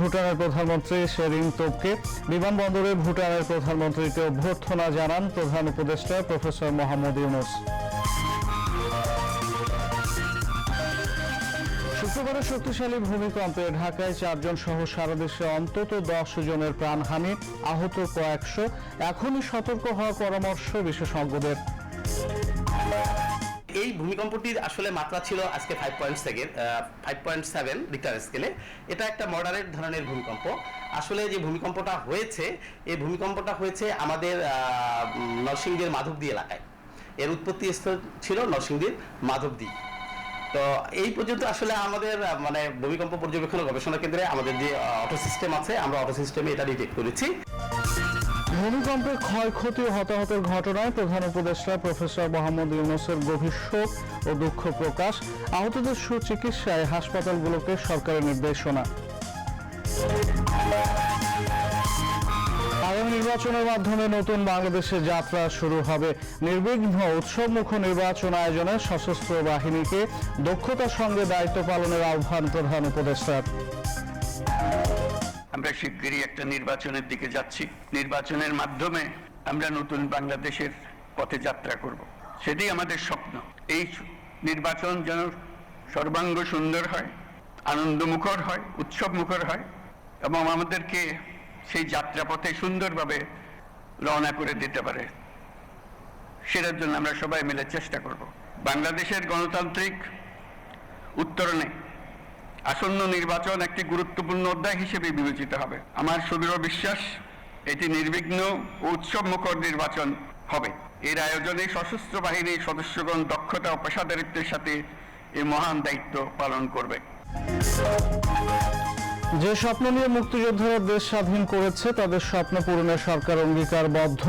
ভুটানের প্রধানমন্ত্রী শেরিং তোপকে। বিমানবন্দরে ভুটানের প্রধানমন্ত্রীকে অভ্যর্থনা জানান প্রধান উপদেষ্টা প্রফেসর মোহাম্মদ ইউনুস। শুক্রবারে শক্তিশালী ভূমিকম্পে ঢাকায় চারজন সহ সারা দেশে অন্তত দশ জনের প্রাণহানি, আহত কয়েকশো। এখনই সতর্ক হওয়ার পরামর্শ বিশেষজ্ঞদের। এই ভূমিকম্পটির আসলে মাত্রা ছিল আজকে five point second five point seven Richter স্কেলে এটা একটা মডারেট ধরনের ভূমিকম্প। আসলে যে ভূমিকম্পটা হয়েছে, এই ভূমিকম্পটা হয়েছে আমাদের নরসিংদীর মাধবদী এলাকায়। এর উৎপত্তি স্থল ছিল নরসিংদীর মাধবদী। তো এই পর্যন্ত আসলে আমাদের মানে ভূমিকম্প পর্যবেক্ষণ গবেষণা কেন্দ্রে আমাদের যে অটো সিস্টেম আছে, আমরা অটো সিস্টেমে এটা ডিটেক্ট করেছি। ভূমিকম্পে ক্ষয়ক্ষতি হতাহতের ঘটনায় প্রধান উপদেষ্টা প্রফেসর মোহাম্মদ ইউনুসের গভীর শোক ও দুঃখ প্রকাশ। আহতদের সুচিকিৎসায় হাসপাতালগুলোকে সরকারের নির্দেশনা। আগামী নির্বাচনের মাধ্যমে নতুন বাংলাদেশে যাত্রা শুরু হবে। নির্বিঘ্ন উৎসবমুখ নির্বাচন আয়োজনে সশস্ত্র বাহিনীকে দক্ষতার সঙ্গে দায়িত্ব পালনের আহ্বান প্রধান উপদেষ্টার। আমরা শিগগিরই একটা নির্বাচনের দিকে যাচ্ছি। নির্বাচনের মাধ্যমে আমরা নতুন বাংলাদেশের পথে যাত্রা করব। সেটাই আমাদের স্বপ্ন। এই নির্বাচন যেন সর্বাঙ্গ সুন্দর হয়, আনন্দমুখর হয় উৎসব মুখর হয় এবং আমাদেরকে সেই যাত্রাপথে সুন্দরভাবে রওনা করে দিতে পারে। সেটার জন্য আমরা সবাই মিলে চেষ্টা করব। বাংলাদেশের গণতান্ত্রিক উত্তরণে আসন্ন নির্বাচন একটি গুরুত্বপূর্ণ অধ্যায় হিসেবে বিবেচিত হবে। আমার সুদৃঢ় বিশ্বাস, এটি নির্বিঘ্ন ও উৎসব মুখর নির্বাচন হবে। এর আয়োজনে সশস্ত্র বাহিনীর সদস্যগণ দক্ষতা ও পেশাদারিত্বের সাথে এই মহান দায়িত্ব পালন করবে। যে স্বপ্ন নিয়ে মুক্তিযোদ্ধারা দেশ স্বাধীন করেছে, তাদের স্বপ্ন পূরণে সরকার অঙ্গীকারবদ্ধ।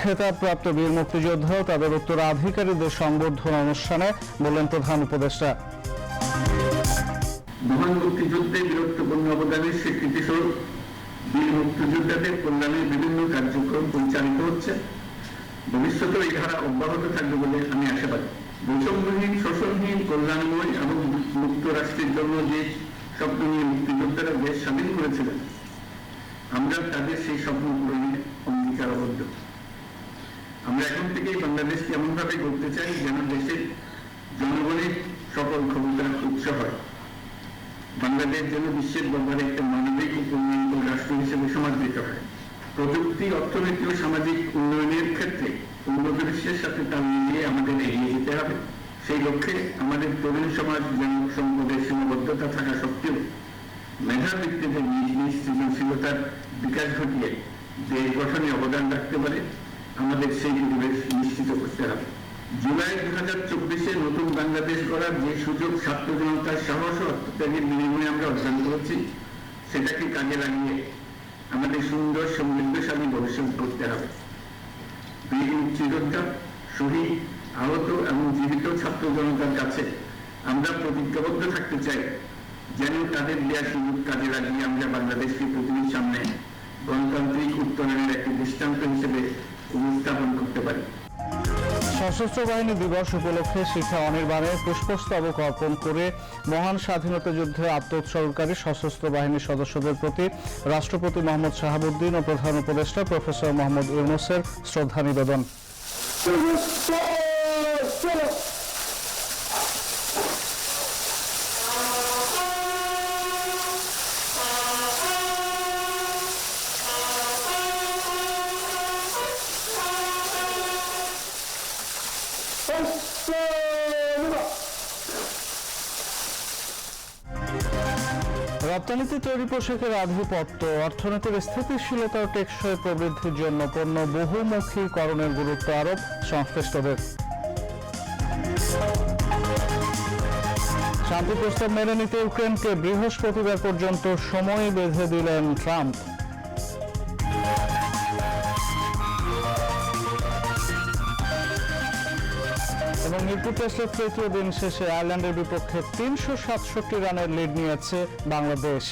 খেতাবপ্রাপ্ত বীর মুক্তিযোদ্ধা তাদের উত্তরাধিকারীদের সংবর্ধনা অনুষ্ঠানে বললেন প্রধান উপদেষ্টা। মহান মুক্তিযুদ্ধে বীরত্বপূর্ণ অবদানের স্বীকৃতি স্বরূপ। বীর মুক্তিযোদ্ধাদের কল্যাণে বিভিন্ন কার্যক্রম পরিচালিত হচ্ছে। ভবিষ্যতেও এই ধারা অব্যাহত থাকবে বলে আমি আশাবাদী। বৈষম্যহীন, শোষণহীন, কল্যাণময় এবং মুক্ত রাষ্ট্রের জন্য যে স্বপ্ন নিয়ে মুক্তিযোদ্ধারা দেশ স্বাধীন করেছিলেন, আমরা তাদের সেই স্বপ্ন পূরণে অঙ্গীকারবদ্ধ। আমরা এখন থেকেই বাংলাদেশকে এমনভাবে করতে চাই যেন দেশের জনগণের সকল ক্ষমতার উৎস হয়। বাংলাদেশ যেন বিশ্বের দরবারে একটা মানবিক উন্নয়ন রাষ্ট্র হিসেবে সমাদৃত হয়। প্রযুক্তি, অর্থনীতি ও সামাজিক উন্নয়নের ক্ষেত্রে উন্নত বিশ্বের সাথে তাল মিলিয়ে আমাদের এগিয়ে যেতে হবে। সেই লক্ষ্যে আমাদের তরুণ সমাজ যেন সম্পদের সীমাবদ্ধতা থাকা সত্ত্বেও মেধা ভিত্তিতে নিজ নিজ সৃজনশীলতার বিকাশ ঘটিয়ে দেশ গঠনে অবদান রাখতে পারে, আমাদের সেই পরিবেশ নিশ্চিত করতে হবে। জুলাই দু হাজার চব্বিশে নতুন বাংলাদেশ গড়ার যে সুযোগ ছাত্র জনতার সাহস আত্মত্যাগের বিনিময়ে আমরা অর্জন করেছি, সেটাকে কাজে লাগিয়ে আমাদের সুন্দর সমৃদ্ধশালী ভবিষ্যৎ করতে হবে। বীর মুক্তিযোদ্ধা শহীদ, আহত এবং জীবিত ছাত্র জনতার কাছে আমরা প্রতিজ্ঞাবদ্ধ থাকতে চাই, যেন তাদের দেওয়া সুযোগ কাজে লাগিয়ে আমরা বাংলাদেশকে পৃথিবীর সামনে গণতান্ত্রিক উত্তরণের একটি দৃষ্টান্ত হিসেবে উপস্থাপন করতে পারি। সশস্ত্র বাহিনী দিবস উপলক্ষে শিখা অনির্বাণে পুষ্পস্তবক অর্পণ করে মহান স্বাধীনতা যুদ্ধে আত্মোৎসর্গকারী সশস্ত্র বাহিনীর সদস্যদের প্রতি রাষ্ট্রপতি মোহাম্মদ শাহাবুদ্দিন ও প্রধান উপদেষ্টা প্রফেসর মোহাম্মদ ইউনুসের শ্রদ্ধা নিবেদন। রপ্তানিতে তৈরি পোশাকের আধিপত্য অর্থনীতির স্থিতিশীলতা ও টেকসই প্রবৃদ্ধির জন্য পণ্য বহুমুখীকরণের গুরুত্ব আরোপ সংশ্লিষ্টদের। শান্তি প্রস্তাব মেনে নিতে ইউক্রেনকে বৃহস্পতিবার পর্যন্ত সময় বেঁধে দিলেন ট্রাম্প। এবং মিরপুর টেস্টের তৃতীয় দিন শেষে আয়ারল্যান্ডের বিপক্ষে তিনশো সাতষট্টি রানের লিড নিয়েছে বাংলাদেশ।